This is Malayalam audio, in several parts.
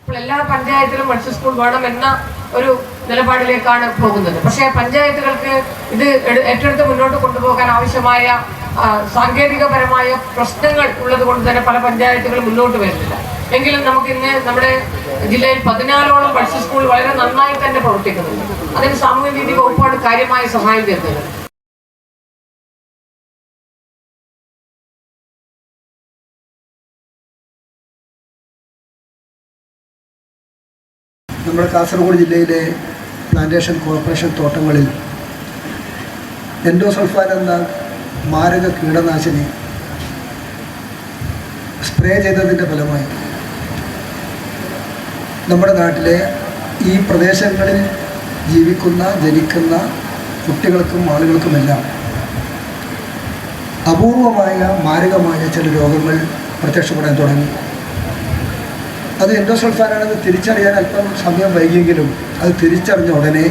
ഇപ്പോൾ എല്ലാ പഞ്ചായത്തിലും മത്സ്യ സ്കൂൾ വേണം എന്ന ഒരു നിലപാടിലേക്കാണ് പോകുന്നത്. പക്ഷേ പഞ്ചായത്തുകൾക്ക് ഇത് ഏറ്റെടുത്ത് മുന്നോട്ട് കൊണ്ടുപോകാൻ ആവശ്യമായ സാങ്കേതികപരമായ പ്രശ്നങ്ങൾ ഉള്ളത് കൊണ്ട് തന്നെ പല പഞ്ചായത്തുകളും മുന്നോട്ട് വരുന്നില്ല. എങ്കിലും നമുക്ക് ഇന്ന് നമ്മുടെ ജില്ലയിൽ പതിനാലോളം മത്സ്യ സ്കൂൾ വളരെ നന്നായി തന്നെ പ്രവർത്തിക്കുന്നുണ്ട്. അതിന് സാമൂഹ്യ നീതി വകുപ്പാണ് കാര്യമായ സഹായം തരുന്നത്. നമ്മുടെ കാസർഗോഡ് ജില്ലയിലെ പ്ലാന്റേഷൻ കോർപ്പറേഷൻ തോട്ടങ്ങളിൽ എൻഡോസൾഫാൻ എന്ന മാരക കീടനാശിനി സ്പ്രേ ചെയ്തതിന്റെ ഫലമായി നമ്മുടെ നാട്ടിലെ ഈ പ്രദേശങ്ങളിൽ ജീവിക്കുന്ന ജനിക്കുന്ന കുട്ടികൾക്കും ആളുകൾക്കുമെല്ലാം അപൂർവമായ മാരകമായ ചില രോഗങ്ങൾ പ്രത്യക്ഷപ്പെടാൻ തുടങ്ങി. അത് എൻഡോസൾഫാനാണെന്ന് തിരിച്ചറിയാൻ അല്പം സമയം വൈകിയെങ്കിലും അത് തിരിച്ചറിഞ്ഞ ഉടനെ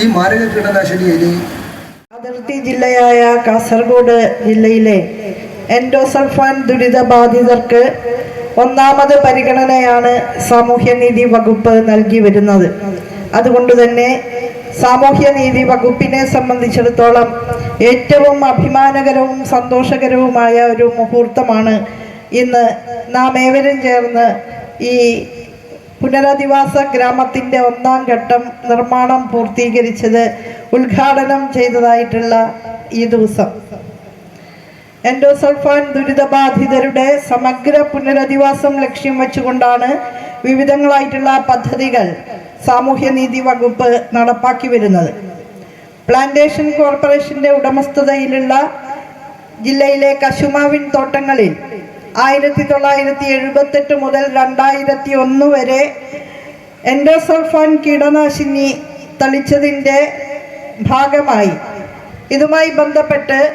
ഈ മാരക കീടനാശിനി ഇനി അതിർത്തി ജില്ലയായ കാസർഗോഡ് ജില്ലയിലെ എൻഡോസൾഫാൻ ദുരിതബാധിതർക്ക് ഒന്നാമത് പരിഗണനയാണ് സാമൂഹ്യനീതി വകുപ്പ് നൽകി വരുന്നത്. അതുകൊണ്ട് തന്നെ സാമൂഹ്യനീതി വകുപ്പിനെ സംബന്ധിച്ചിടത്തോളം ഏറ്റവും അഭിമാനകരവും സന്തോഷകരവുമായ ഒരു മുഹൂർത്തമാണ് ഇന്ന് നാം ഏവരും ചേർന്ന് ഈ പുനരധിവാസ ഗ്രാമത്തിന്റെ ഒന്നാം ഘട്ടം നിർമ്മാണം പൂർത്തീകരിച്ചത് ഉദ്ഘാടനം ചെയ്തതായിട്ടുള്ള ഈ ദിവസം. എൻഡോസൾഫാൻ ദുരിതബാധിതരുടെ സമഗ്ര പുനരധിവാസം ലക്ഷ്യം വെച്ചുകൊണ്ടാണ് വിവിധങ്ങളായിട്ടുള്ള പദ്ധതികൾ സാമൂഹ്യനീതി വകുപ്പ് നടപ്പാക്കി വരുന്നത്. പ്ലാന്റേഷൻ കോർപ്പറേഷന്റെ ഉടമസ്ഥതയിലുള്ള ജില്ലയിലെ കശുമാവിൻ തോട്ടങ്ങളിൽ ആയിരത്തി തൊള്ളായിരത്തി എഴുപത്തെട്ട് മുതൽ രണ്ടായിരത്തി ഒന്ന് വരെ എൻഡോസൾഫാൻ കീടനാശിനി തളിച്ചതിന്റെ ഭാഗമായി. ഇതുമായി ബന്ധപ്പെട്ട്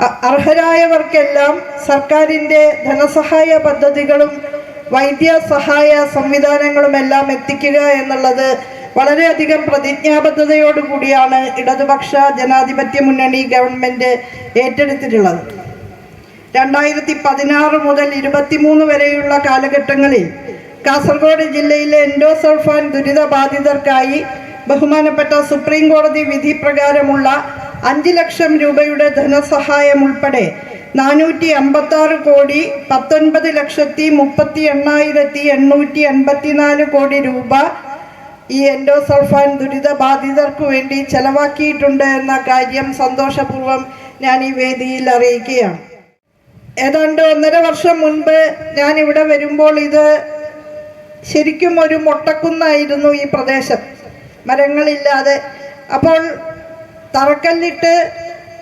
അർഹരായവർക്കെല്ലാം സർക്കാരിന്റെ ധനസഹായ പദ്ധതികളും വൈദ്യ വൈദ്യസഹായ സംവിധാനങ്ങളുമെല്ലാം എത്തിക്കുക എന്നുള്ളത് വളരെയധികം പ്രതിജ്ഞാബദ്ധതയോടുകൂടിയാണ് ഇടതുപക്ഷ ജനാധിപത്യ മുന്നണി ഗവൺമെന്റ് ഏറ്റെടുത്തിട്ടുള്ളത്. രണ്ടായിരത്തി പതിനാറ് മുതൽ ഇരുപത്തിമൂന്ന് വരെയുള്ള കാലഘട്ടങ്ങളിൽ കാസർഗോഡ് ജില്ലയിലെ എൻഡോസൾഫാൻ ദുരിതബാധിതർക്കായി ബഹുമാനപ്പെട്ട സുപ്രീം കോടതി വിധി പ്രകാരമുള്ള അഞ്ച് ലക്ഷം രൂപയുടെ ധനസഹായം ഉൾപ്പെടെ നാനൂറ്റി അമ്പത്തി ആറ് കോടി പത്തൊൻപത് ലക്ഷത്തി മുപ്പത്തി എണ്ണായിരത്തി എണ്ണൂറ്റി എൺപത്തിനാല് കോടി രൂപ ഈ എൻഡോസൾഫാൻ ദുരിതബാധിതർക്കു വേണ്ടി ചെലവാക്കിയിട്ടുണ്ട് എന്ന കാര്യം സന്തോഷപൂർവം ഞാൻ ഈ വേദിയിൽ അറിയിക്കുകയാണ്. ഏതാണ്ട് ഒന്നര വർഷം മുൻപ് ഞാൻ ഇവിടെ വരുമ്പോൾ ഇത് ശരിക്കും ഒരു മുട്ടക്കുന്നായിരുന്നു ഈ പ്രദേശം. മരങ്ങളില്ലാതെ. അപ്പോൾ തറക്കല്ലിട്ട്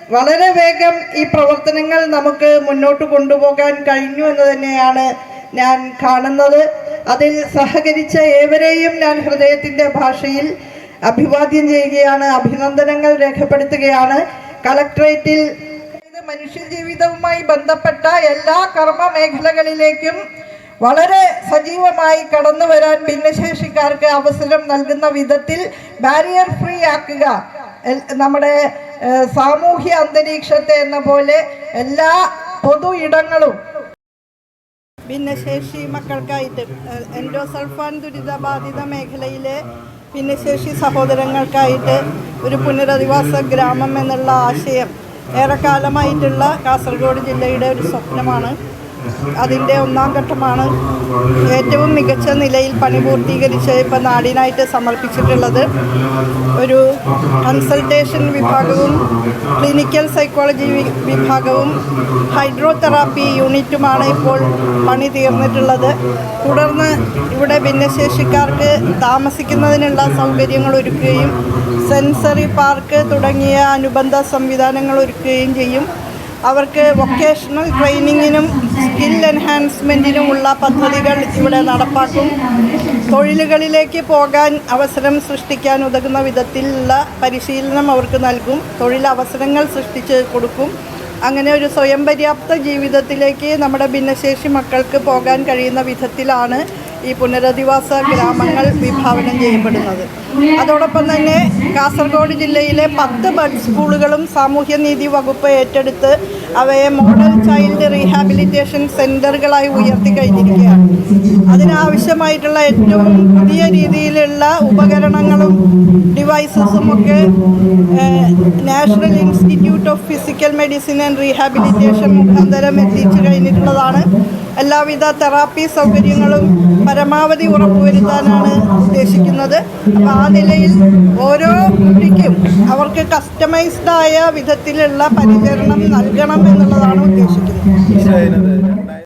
വളരെ വേഗം ഈ പ്രവർത്തനങ്ങൾ നമുക്ക് മുന്നോട്ട് കൊണ്ടുപോകാൻ കഴിഞ്ഞു എന്ന് തന്നെയാണ് ഞാൻ കാണുന്നത്. അതിൽ സഹകരിച്ച ഏവരെയും ഞാൻ ഹൃദയത്തിന്റെ ഭാഷയിൽ അഭിവാദ്യം ചെയ്യുകയാണ് അഭിനന്ദനങ്ങൾ രേഖപ്പെടുത്തുകയാണ്. കളക്ട്രേറ്റിൽ മനുഷ്യജീവിതവുമായി ബന്ധപ്പെട്ട എല്ലാ കർമ്മ മേഖലകളിലേക്കും വളരെ സജീവമായി കടന്നു വരാൻ ഭിന്നശേഷിക്കാർക്ക് അവസരം നൽകുന്ന വിധത്തിൽ ബാരിയർ ഫ്രീ ആക്കുക. നമ്മുടെ സാമൂഹ്യ അന്തരീക്ഷത്തെ എന്ന പോലെ എല്ലാ പൊതു ഇടങ്ങളും ഭിന്നശേഷി മക്കൾക്കായിട്ട് എൻഡോസൾഫാൻ ദുരിതബാധിത മേഖലയിലെ ഭിന്നശേഷി സഹോദരങ്ങൾക്കായിട്ട് ഒരു പുനരധിവാസ ഗ്രാമം എന്നുള്ള ആശയം ഏറെക്കാലമായിട്ടുള്ള കാസർഗോഡ് ജില്ലയുടെ ഒരു സ്വപ്നമാണ് അതിന്റെ ഒന്നാം ഘട്ടമാണ് ഏറ്റവും മികച്ച നിലയിൽ പണി പൂർത്തീകരിച്ച് ഇപ്പം നാടിനായിട്ട് സമർപ്പിച്ചിട്ടുള്ളത് ഒരു കൺസൾട്ടേഷൻ വിഭാഗവും ക്ലിനിക്കൽ സൈക്കോളജി വിഭാഗവും ഹൈഡ്രോതെറാപ്പി യൂണിറ്റുമാണ് ഇപ്പോൾ പണി തീർന്നിട്ടുള്ളത്. തുടർന്ന് ഇവിടെ ഭിന്നശേഷിക്കാർക്ക് താമസിക്കുന്നതിനുള്ള സൗകര്യങ്ങൾ ഒരുക്കുകയും സെൻസറി പാർക്ക് തുടങ്ങിയ അനുബന്ധ സംവിധാനങ്ങൾ ഒരുക്കുകയും ചെയ്യും. അവർക്ക് വൊക്കേഷണൽ ട്രെയിനിങ്ങിനും സ്കിൽ എൻഹാൻസ്മെന്റിനുമുള്ള പദ്ധതികൾ ഇവിടെ നടപ്പാക്കും. തൊഴിലുകളിലേക്ക് പോകാൻ അവസരം സൃഷ്ടിക്കാൻ ഉതകുന്ന വിധത്തിലുള്ള പരിശീലനം അവർക്ക് നൽകും. തൊഴിലവസരങ്ങൾ സൃഷ്ടിച്ച് കൊടുക്കും. അങ്ങനെ ഒരു സ്വയം പര്യാപ്ത ജീവിതത്തിലേക്ക് നമ്മുടെ ഭിന്നശേഷി മക്കൾക്ക് പോകാൻ കഴിയുന്ന വിധത്തിലാണ് ഈ പുനരധിവാസ ഗ്രാമങ്ങൾ വിഭാവനം ചെയ്യപ്പെടുന്നത്. അതോടൊപ്പം തന്നെ കാസർഗോഡ് ജില്ലയിലെ പത്ത് ബഡ് സ്കൂളുകളും സാമൂഹ്യനീതി വകുപ്പ് ഏറ്റെടുത്ത് അവയെ മോഡൽ ചൈൽഡ് റീഹാബിലിറ്റേഷൻ സെന്ററുകളായി ഉയർത്തി കഴിഞ്ഞിരിക്കുകയാണ്. അതിനാവശ്യമായിട്ടുള്ള ഏറ്റവും പുതിയ രീതിയിലുള്ള ഉപകരണങ്ങളും ഡിവൈസസും ഒക്കെ national institute of physical medicine and rehabilitation മുഖാന്തരം എത്തിച്ചു കഴിഞ്ഞിട്ടുള്ളതാണ്. എല്ലാവിധ തെറാപ്പി സൗകര്യങ്ങളും പരമാവധി ഉറപ്പുവരുത്താനാണ് ഉദ്ദേശിക്കുന്നത്. അപ്പോൾ ആ നിലയിൽ ഓരോ കുട്ടിക്കും അവർക്ക് കസ്റ്റമൈസ്ഡ് ആയ വിധത്തിലുള്ള പരിചരണം നൽകണം എന്നുള്ളതാണ് ഉദ്ദേശിക്കുന്നത്.